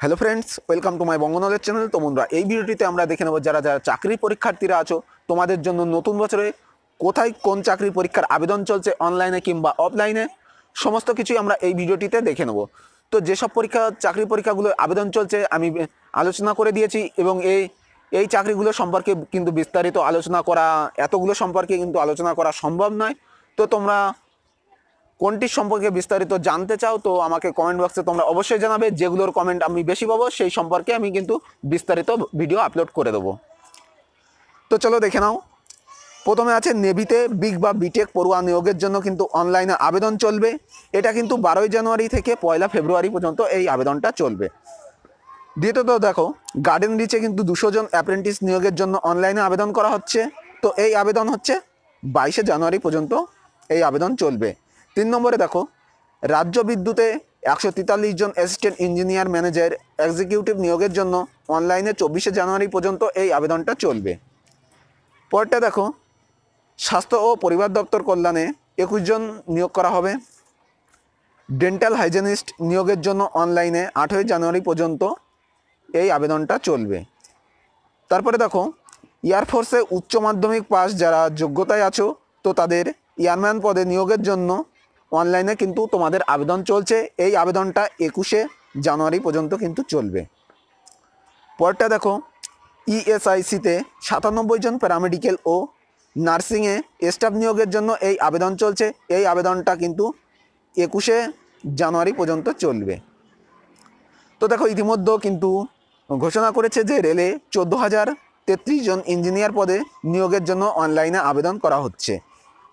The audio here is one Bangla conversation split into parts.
Hello friends welcome to my বঙ্গনলের channel তো বন্ধুরা, এই ভিডিওটিতে আমরা দেখে নেব যারা যারা চাকরির পরীক্ষার্থীরা আছো, তোমাদের জন্য নতুন বছরে কোথায় কোন চাকরির পরীক্ষার আবেদন চলছে অনলাইনে কিংবা অফলাইনে সমস্ত কিছুই আমরা এই ভিডিওটিতে দেখে নেব। তো যেসব পরীক্ষা, চাকরি পরীক্ষাগুলো আবেদন চলছে, আমি আলোচনা করে দিয়েছি এবং এই এই চাকরিগুলো সম্পর্কে কিন্তু বিস্তারিত আলোচনা করা, এতগুলো সম্পর্কে কিন্তু আলোচনা করা সম্ভব নয়। তো তোমরা কোনটির সম্পর্কে বিস্তারিত জানতে চাও, তো আমাকে কমেন্ট বক্সে তোমরা অবশ্যই জানাবে। যেগুলোর কমেন্ট আমি বেশি পাবো, সেই সম্পর্কে আমি কিন্তু বিস্তারিত ভিডিও আপলোড করে দেবো। তো চলো দেখে নাও। প্রথমে আছে নেভিতে বিগ বা বিটেক পড়ুয়া নিয়োগের জন্য কিন্তু অনলাইনে আবেদন চলবে। এটা কিন্তু বারোই জানুয়ারি থেকে পয়লা ফেব্রুয়ারি পর্যন্ত এই আবেদনটা চলবে। দ্বিতীয়ত দেখো গার্ডেন রিচে কিন্তু দুশো জন অ্যাপ্রেন্টিস নিয়োগের জন্য অনলাইনে আবেদন করা হচ্ছে। তো এই আবেদন হচ্ছে বাইশে জানুয়ারি পর্যন্ত এই আবেদন চলবে। তিন নম্বরে দেখো, রাজ্য বিদ্যুতে একশো তেতাল্লিশ জন অ্যাসিস্ট্যান্ট ইঞ্জিনিয়ার ম্যানেজার এক্সিকিউটিভ নিয়োগের জন্য অনলাইনে চব্বিশে জানুয়ারি পর্যন্ত এই আবেদনটা চলবে। পরটা দেখো, স্বাস্থ্য ও পরিবার দপ্তর কল্যাণে একুশ জন নিয়োগ করা হবে। ডেন্টাল হাইজেনিস্ট নিয়োগের জন্য অনলাইনে আঠেরোই জানুয়ারি পর্যন্ত এই আবেদনটা চলবে। তারপরে দেখো এয়ারফোর্সে উচ্চ মাধ্যমিক পাস যারা যোগ্যতায় আছো, তো তাদের এয়ারম্যান পদে নিয়োগের জন্য অনলাইনে কিন্তু তোমাদের আবেদন চলছে। এই আবেদনটা একুশে জানুয়ারি পর্যন্ত কিন্তু চলবে। পরটা দেখো ইএসআইসিতে সাতানব্বই জন প্যারামেডিক্যাল ও নার্সিংয়ে স্টাফ নিয়োগের জন্য এই আবেদন চলছে। এই আবেদনটা কিন্তু একুশে জানুয়ারি পর্যন্ত চলবে। তো দেখো, ইতিমধ্যে কিন্তু ঘোষণা করেছে যে রেলে চোদ্দ হাজার তেত্রিশ জন ইঞ্জিনিয়ার পদে নিয়োগের জন্য অনলাইনে আবেদন করা হচ্ছে।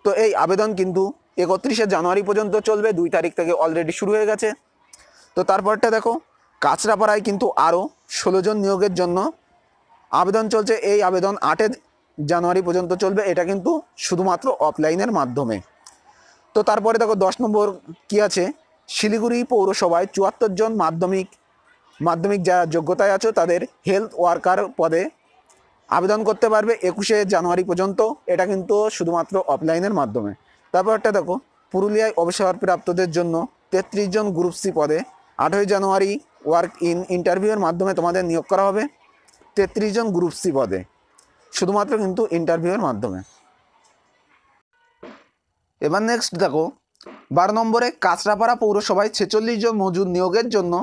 তো এই আবেদন কিন্তু একত্রিশে জানুয়ারি পর্যন্ত চলবে, দুই তারিখ থেকে অলরেডি শুরু হয়ে গেছে। তো তারপরটা দেখো, কাঁচরাপাড়ায় কিন্তু আরও ষোলো জন নিয়োগের জন্য আবেদন চলছে। এই আবেদন আটে জানুয়ারি পর্যন্ত চলবে, এটা কিন্তু শুধুমাত্র অফলাইনের মাধ্যমে। তো তারপরে দেখো, দশ নম্বর কি আছে? শিলিগুড়ি পৌরসভায় চুয়াত্তর জন মাধ্যমিক মাধ্যমিক যারা যোগ্যতায় আছো, তাদের হেলথ ওয়ার্কার পদে আবেদন করতে পারবে একুশে জানুয়ারি পর্যন্ত। এটা কিন্তু শুধুমাত্র অফলাইনের মাধ্যমে। একটা দেখো, পুরুলিয়ায় অবসরপ্রাপ্তদের জন্য তেত্রিশ জন গ্রুপ সি পদে আঠেরোই জানুয়ারি ওয়ার্ক ইন ইন্টারভিউয়ের মাধ্যমে তোমাদের নিয়োগ করা হবে। তেত্রিশ জন গ্রুপ সি পদে, শুধুমাত্র কিন্তু ইন্টারভিউয়ের মাধ্যমে। এবার নেক্সট দেখো, বারো নম্বরে কাঁচরাপাড়া পৌরসভায় ছেচল্লিশ জন মজুর নিয়োগের জন্য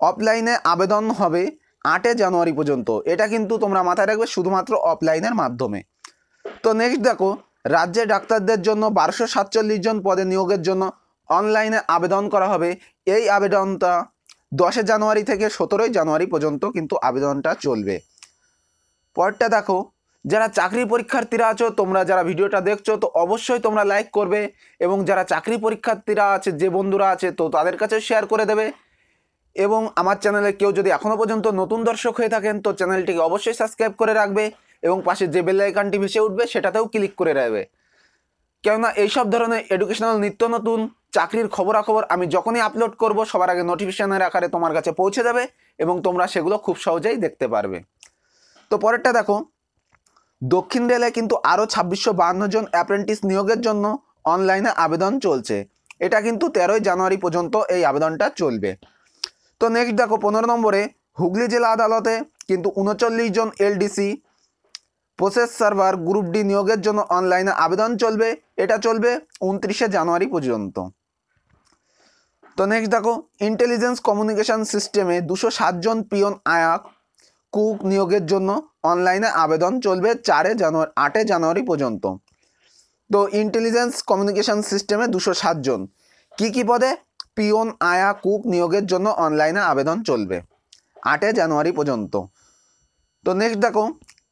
অফলাইনে আবেদন হবে আটে জানুয়ারি পর্যন্ত। এটা কিন্তু তোমরা মাথায় রাখবে শুধুমাত্র অফলাইনের মাধ্যমে। তো নেক্সট দেখো রাজ্যে ডাক্তারদের জন্য বারোশো সাতচল্লিশ জন পদে নিয়োগের জন্য অনলাইনে আবেদন করা হবে। এই আবেদনটা দশে জানুয়ারি থেকে সতেরোই জানুয়ারি পর্যন্ত কিন্তু আবেদনটা চলবে। পরটা দেখো, যারা চাকরি পরীক্ষার্থীরা আছো, তোমরা যারা ভিডিওটা দেখছ, তো অবশ্যই তোমরা লাইক করবে এবং যারা চাকরি পরীক্ষার্থীরা আছে, যে বন্ধুরা আছে, তো তাদের কাছে শেয়ার করে দেবে। এবং আমার চ্যানেলে কেউ যদি এখনও পর্যন্ত নতুন দর্শক হয়ে থাকেন, তো চ্যানেলটিকে অবশ্যই সাবস্ক্রাইব করে রাখবে। এবং পাশে যে বেল আইকনটি ভেসে উঠবে, সেটাতেও ক্লিক করে রাখবে। কেননা এইসব ধরনের এডুকেশনাল নিত্য নতুন চাকরির খবরাখবর আমি যখনই আপলোড করব, সবার আগে নোটিফিকেশনের আকারে তোমার কাছে পৌঁছে যাবে এবং তোমরা সেগুলো খুব সহজেই দেখতে পারবে। তো পরেরটা দেখো, দক্ষিণ রেলে কিন্তু আরও ছাব্বিশশো বাহান্ন জন অ্যাপ্রেন্টিস নিয়োগের জন্য অনলাইনে আবেদন চলছে। এটা কিন্তু তেরোই জানুয়ারি পর্যন্ত এই আবেদনটা চলবে। তো নেক্সট দেখো, পনেরো নম্বরে হুগলি জেলা আদালতে কিন্তু উনচল্লিশ জন LDC process server group D নিয়োগের জন্য অনলাইনে আবেদন চলবে। এটা চলবে উনত্রিশে জানুয়ারি পর্যন্ত। তো নেক্সট দেখো ইন্টেলিজেন্স কমিউনিকেশন সিস্টেমে দুশো সাতজন পিয়ন আয়াক কুক নিয়োগের জন্য অনলাইনে আবেদন চলবে চারে জানুয়ারি, আটে জানুয়ারি পর্যন্ত। তো ইন্টেলিজেন্স কমিউনিকেশন সিস্টেমে দুশো সাতজন কী কী পদে? পিয়ন আয়া কুক নিয়োগের জন্য অনলাইনে আবেদন চলবে, আটে জানুয়ারি পর্যন্ত। তো নেক্সট দেখো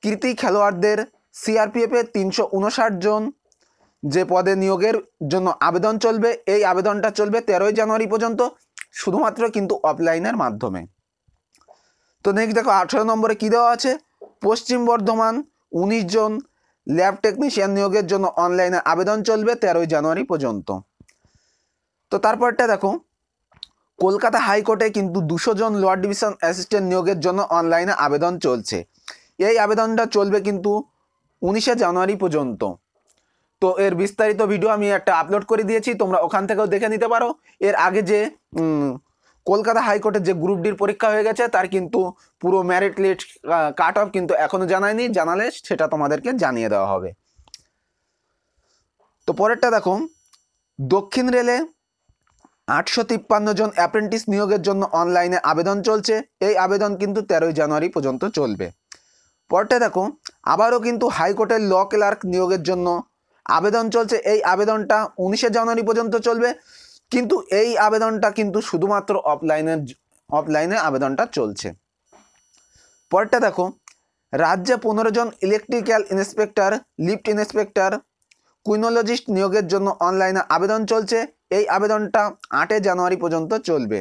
কৃতি খেলোয়াড়দের সিআরপিএফে তিনশো উনষাট জন যে পদে নিয়োগের জন্য আবেদন চলবে, এই আবেদনটা চলবে তেরোই জানুয়ারি পর্যন্ত, শুধুমাত্র কিন্তু অফলাইনের মাধ্যমে। তো নেক্সট দেখো, আঠেরো নম্বরে কী দেওয়া আছে? পশ্চিম বর্ধমান উনিশ জন ল্যাব টেকনিশিয়ান নিয়োগের জন্য অনলাইনে আবেদন চলবে তেরোই জানুয়ারি পর্যন্ত। তো তারপরটা দেখো, কলকাতা হাইকোর্টে কিন্তু দুশো জন লোয়ার ডিভিশন অ্যাসিস্ট্যান্ট নিয়োগের জন্য অনলাইনে আবেদন চলছে। এই আবেদনটা চলবে কিন্তু উনিশে জানুয়ারি পর্যন্ত। তো এর বিস্তারিত ভিডিও আমি একটা আপলোড করে দিয়েছি, তোমরা ওখান থেকেও দেখে নিতে পারো। এর আগে যে কলকাতা হাইকোর্টের যে গ্রুপ ডির পরীক্ষা হয়ে গেছে, তার কিন্তু পুরো ম্যারিট লিস্ট কাট অফ কিন্তু এখনও জানায়নি। জানালে সেটা তোমাদেরকে জানিয়ে দেওয়া হবে। তো পরেরটা দেখো, দক্ষিণ রেলে আটশো তিপ্পান্ন জন অ্যাপ্রেন্টিস নিয়োগের জন্য অনলাইনে আবেদন চলছে। এই আবেদন কিন্তু তেরোই জানুয়ারি পর্যন্ত চলবে। পরটা দেখো, আবারও কিন্তু হাইকোর্টের ল ক্লার্ক নিয়োগের জন্য আবেদন চলছে। এই আবেদনটা উনিশে জানুয়ারি পর্যন্ত চলবে। কিন্তু এই আবেদনটা কিন্তু শুধুমাত্র অফলাইনের অফলাইনে আবেদনটা চলছে। পরটা দেখো, রাজ্যে পনেরো জন electrical inspector lift inspector quinologist নিয়োগের জন্য অনলাইনে আবেদন চলছে। এই আবেদনটা আটই জানুয়ারি পর্যন্ত চলবে।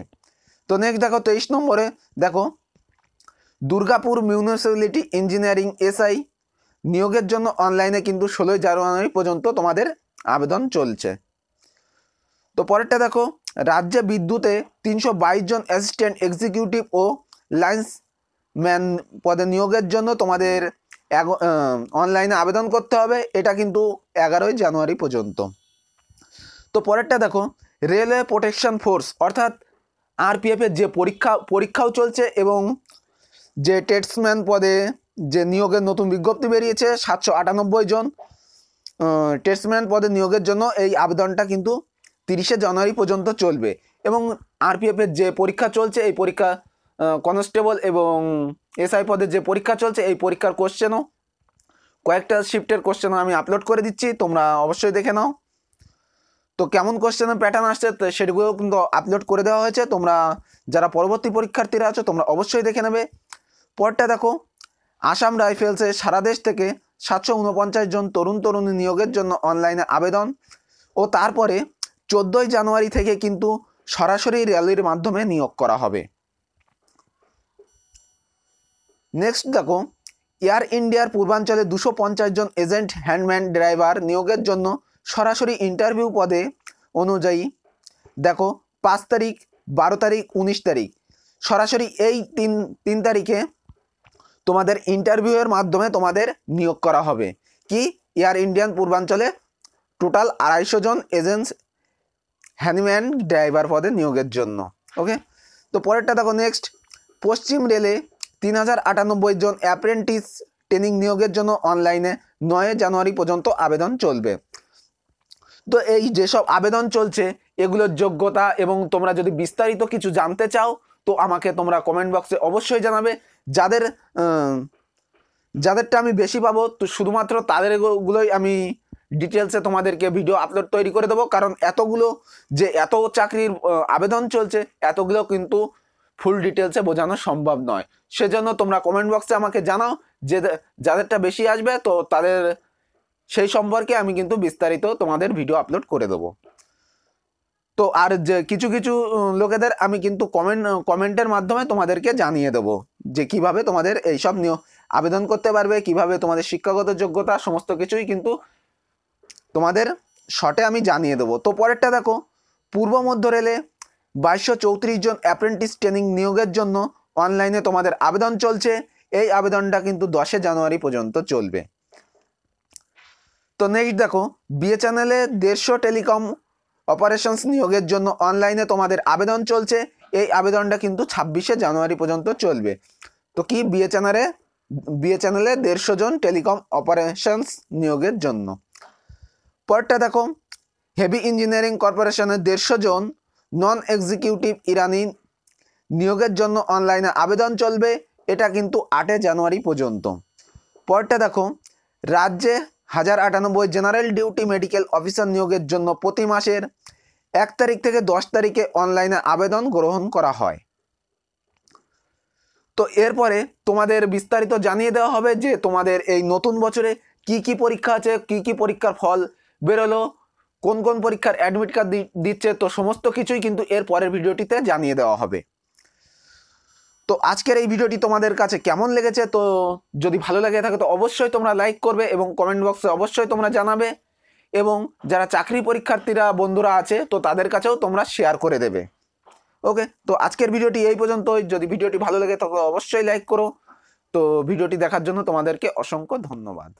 তো নেক্সট দেখো, তেইশ নম্বরে দেখো দুর্গাপুর মিউনিসিপ্যালিটি ইঞ্জিনিয়ারিং এসআই নিয়োগের জন্য অনলাইনে কিন্তু ষোলোই জানুয়ারি পর্যন্ত তোমাদের আবেদন চলছে। তো পরেরটা দেখো, রাজ্যে বিদ্যুতে তিনশো বাইশ জন অ্যাসিস্ট্যান্ট এক্সিকিউটিভ ও লাইন্স ম্যান পদে নিয়োগের জন্য তোমাদের অনলাইনে আবেদন করতে হবে। এটা কিন্তু এগারোই জানুয়ারি পর্যন্ত। তো পরেরটা দেখো, রেলওয়ে প্রোটেকশন ফোর্স অর্থাৎ আরপিএফের যে পরীক্ষা, পরীক্ষাও চলছে এবং যে টেটসম্যান পদে যে নিয়োগের নতুন বিজ্ঞপ্তি বেরিয়েছে, সাতশো আটানব্বই জন টেটসম্যান পদে নিয়োগের জন্য এই আবেদনটা কিন্তু তিরিশে জানুয়ারি পর্যন্ত চলবে। এবং আরপিএফের যে পরীক্ষা চলছে, এই পরীক্ষা কনস্টেবল এবং এসআই পদের যে পরীক্ষা চলছে, এই পরীক্ষার কোশ্চেনও কয়েকটা শিফটের কোশ্চেনও আমি আপলোড করে দিচ্ছি, তোমরা অবশ্যই দেখে নাও। তো কেমন কোশ্চেনের প্যাটার্ন আসছে, তো সেগুলো কিন্তু আপলোড করে দেওয়া হয়েছে, তোমরা যারা পরবর্তী পরীক্ষার্থীরা আছো, তোমরা অবশ্যই দেখে নেবে। পরটা দেখো। আসাম রাইফেলসে সারা দেশ থেকে সাতশো উনপঞ্চাশ জন তরুণ তরুণী নিয়োগের জন্য অনলাইনে আবেদন ও তারপরে চোদ্দোই জানুয়ারি থেকে কিন্তু সরাসরি র্যালির মাধ্যমে নিয়োগ করা হবে। নেক্সট দেখো, এয়ার ইন্ডিয়ার পূর্বাঞ্চলে দুশো পঞ্চাশ জন এজেন্ট, হ্যান্ডম্যান, ড্রাইভার নিয়োগের জন্য সরাসরি ইন্টারভিউ পদে অনুযায়ী দেখো, পাঁচ তারিখ, বারো তারিখ, উনিশ তারিখ। সরাসরি এই তিন তিন তারিখে তোমাদের ইন্টারভিউয়ের মাধ্যমে তোমাদের নিয়োগ করা হবে। কি? এয়ার ইন্ডিয়ান পূর্বাঞ্চলে টোটাল আড়াইশো জন এজেন্টস হ্যান্ডম্যান ড্রাইভার পদে নিয়োগের জন্য। ওকে তো পরেরটা দেখো নেক্সট পশ্চিম রেলে তিন হাজার আটানব্বই জন অ্যাপ্রেন্টিস ট্রেনিং নিয়োগের জন্য অনলাইনে নয় জানুয়ারি পর্যন্ত আবেদন চলবে। তো এই যেসব আবেদন চলছে, এগুলোর যোগ্যতা এবং তোমরা যদি বিস্তারিত কিছু জানতে চাও তো আমাকে তোমরা কমেন্ট বক্সে অবশ্যই জানাবে। যাদের যাদেরটা আমি বেশি পাবো, তো শুধুমাত্র তাদের গুলোই আমি ডিটেলসে তোমাদেরকে ভিডিও আপলোড তৈরি করে দেবো। কারণ এতগুলো যে এত চাকরির আবেদন চলছে, এতগুলো কিন্তু ফুল ডিটেলসে বোঝানো সম্ভব নয়। সেজন্য তোমরা কমেন্ট বক্সে আমাকে জানাও যে যাদেরটা বেশি আসবে, তো তাদের, সেই সম্পর্কে আমি কিন্তু বিস্তারিত তোমাদের ভিডিও আপলোড করে দেবো। তো আর যে কিছু কিছু লোকেদের আমি কিন্তু কমেন্ট কমেন্টের মাধ্যমে তোমাদেরকে জানিয়ে দেবো যে কীভাবে তোমাদের এইসব নিয়ে আবেদন করতে পারবে, কীভাবে তোমাদের শিক্ষাগত যোগ্যতা, সমস্ত কিছুই কিন্তু তোমাদের শর্টে আমি জানিয়ে দেবো। তো পরেরটা দেখো, পূর্ব মধ্য রেলে বাইশশো চৌত্রিশ জন অ্যাপ্রেন্টিস ট্রেনিং নিয়োগের জন্য অনলাইনে তোমাদের আবেদন চলছে। এই আবেদনটা কিন্তু দশে জানুয়ারি পর্যন্ত চলবে। তো নেক্সট দেখো বিএ চ্যানেলে দেড়শো টেলিকম অপারেশনস নিয়োগের জন্য অনলাইনে তোমাদের আবেদন চলছে। এই আবেদনটা কিন্তু ছাব্বিশে জানুয়ারি পর্যন্ত চলবে। তো কি বিএ চ্যানেলে বিএ চ্যানেলে দেড়শো জন টেলিকম অপারেশনস নিয়োগের জন্য। পরটা দেখো হেভি ইঞ্জিনিয়ারিং কর্পোরেশনের দেড়শো জন নন এক্সিকিউটিভ ইরানি নিয়োগের জন্য অনলাইনে আবেদন চলবে। এটা কিন্তু আটে জানুয়ারি পর্যন্ত। পরটা দেখো, রাজ্যে হাজার আটানব্বই জেনারেল ডিউটি মেডিকেল অফিসার নিয়োগের জন্য প্রতি মাসের এক তারিখ থেকে দশ তারিখে অনলাইনে আবেদন গ্রহণ করা হয়। তো এরপরে তোমাদের বিস্তারিত জানিয়ে দেওয়া হবে যে তোমাদের এই নতুন বছরে কি কি পরীক্ষা আছে, কি কি পরীক্ষার ফল বেরোলো, কোন কোন পরীক্ষার অ্যাডমিট কার্ড দিচ্ছে, তো সমস্ত কিছুই কিন্তু এর পরের ভিডিওটিতে জানিয়ে দেওয়া হবে। তো আজকের এই ভিডিওটি তোমাদের কাছে কেমন লেগেছে? তো যদি ভালো লাগে থাকে, তো অবশ্যই তোমরা লাইক করবে এবং কমেন্ট বক্সে অবশ্যই তোমরা জানাবে এবং যারা চাকরি পরীক্ষার্থীরা বন্ধুরা আছে, তো তাদের কাছেও তোমরা শেয়ার করে দেবে। ওকে তো আজকের ভিডিওটি এই পর্যন্তই। যদি ভিডিওটি ভালো লাগে তবে অবশ্যই লাইক করো। তো ভিডিওটি দেখার জন্য তোমাদেরকে অসংখ্য ধন্যবাদ।